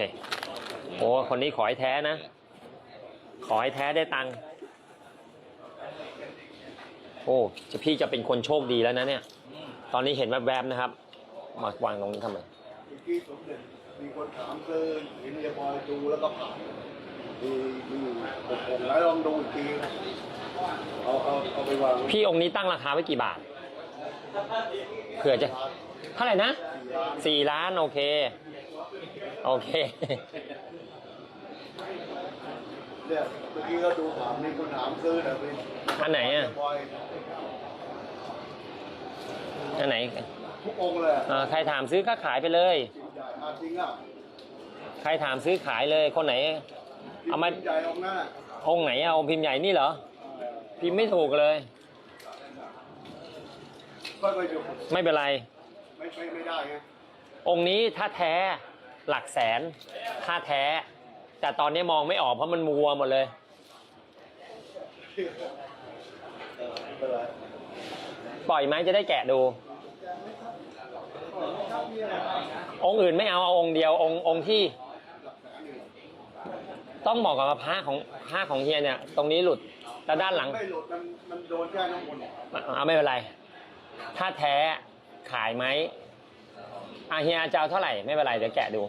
เคโอ้คนนี้ขอให้แท้นะ ขอให้แท้ได้ตังค์โอ้จะพี่จะเป็นคนโชคดีแล้วนะเนี่ย ตอนนี้เห็นแวบๆนะครับ มาวางตรงนี้ทำไมเมื่อกี้สมเด็จมีคนถามเกินเห็นเรียบอยดูแล้วก็ผ่านมีมีอยู่หกองค์แล้วลองดูอีกทีเอาเอาเอาไปวางไว้พี่องค์นี้ตั้งราคาไว้กี่บาทเผื่อจะเท่าไหร่นะสี่ล้านสี่ล้านโอเค โอเคเนี่ยเมื่อกี้ก็ดูถามมีคนถามซื้อแต่เป็นอันไหนอะเรียบอยอันไหนทุกองค์เลยอะเอ่อใครถามซื้อก็ขายไปเลยจริงใหญ่อาจริงอะใครถามซื้อขายเลยคนไหน เอามาจริงใหญ่องค์หน้าองค์ไหนเอาพิมพ์ใหญ่นี่เหรอ พิมพ์ไม่ถูกเลย ก็ไปอยู่ไม่เป็นไร ไม่ไม่ไม่ได้ไงองค์นี้ถ้าแท้ หลักแสนถ้าแท้ แต่ตอนนี้มองไม่ออกเพราะมันมัวหมดเลยเออไม่เป็นไรปล่อยไหมจะได้แกะดู องค์อื่นไม่เอาเอาองค์เดียวองค์องค์ที่ ต้องบอกก่อนว่าพระของพระของเฮียเนี่ย ตรงนี้หลุดแต่ด้านหลัง ไม่หลุดมันมันโดนแค่น้ำมนต์เอาไม่เป็นไร ถ้าแท้ขายไหม อาเฮียจะเอาเท่าไหร่ไม่เป็นไรเดี๋ยวแกะดู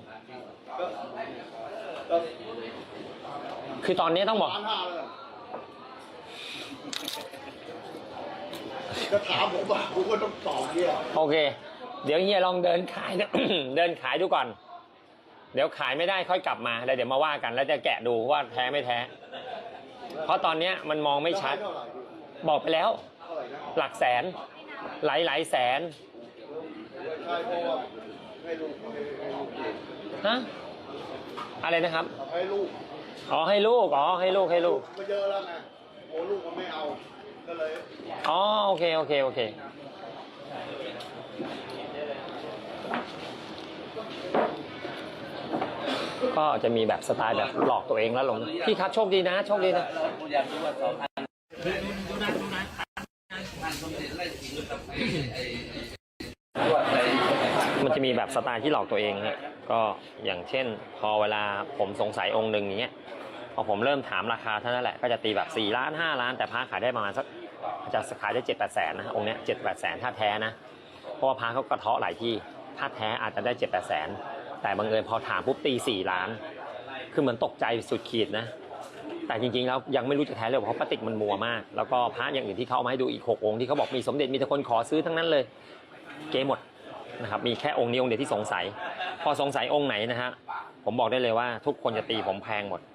ก็ก็คือตอนนี้ต้องบอก ล้านห้าเลยก็ถามผมว่าผมก็ต้องตอบเนี่ยโอเค เดี๋ยวเฮียลองเดินขาย เดินขายดูก่อน เดี๋ยวขายไม่ได้ค่อยกลับมาแล้วเดี๋ยวมาว่ากัน แล้วจะแกะดูว่าแท้ไม่แท้ เพราะตอนเนี้ยมันมองไม่ชัดเท่าไหร่พี่บอกไปแล้ว เท่าไหร่นะหลักแสน หลายหลายแสน ใช่เพราะว่า ให้ลูกให้ให้ลูกอยู่ฮะอะไรนะครับเอาให้ลูกอ๋อให้ลูกอ๋อให้ลูกให้ลูกก็เยอะแล้วไงโอ้ลูกมันไม่เอาก็เลยอ๋อโอเคโอเคโอเคก็จะมีแบบสไตล์แบบหลอกตัวเองแล้วลงพี่ครับโชคดีนะ โชคดีนะเราอยากรู้ว่าสองพันดูนะดูนะพันสมเด็ จะมีแบบสไตล์ที่หลอกตัวเองฮะก็อย่างเช่น พอเวลาผมสงสัยองค์หนึ่งอย่างเงี้ยพอผมเริ่มถามราคาเท่านั้นแหละก็จะตีแบบ4ล้าน5ล้าน แต่พระขายได้ประมาณสักจะขายได้7 8แปดแสนนะฮะองค์เนี้ย7 8แปดแสนถ้าแท้นะเพราะว่าพระเขากระเทาะหลายที่ถ้าแท้อาจจะได้7 8แปดแสนแต่บังเอิญพอถามปุ๊บตี4ล้าน คือเหมือนตกใจสุดขีดนะแต่จริงๆแล้วยังไม่รู้จะแท้เลยเพราะปฏิกมันมัวมาก แล้วก็พระอย่างอื่นที่เขาเอามาให้ดูอีก6องค์ที่เขาบอกมีสมเด็จมีแต่คนขอซื้อทั้งนั้นเลย เกหมด นะครับมีแค่องค์นี้องค์เดียวที่สงสัย พอสงสัยองค์ไหนนะฮะผมบอกได้เลยว่าทุกคนจะตีผมแพงหมด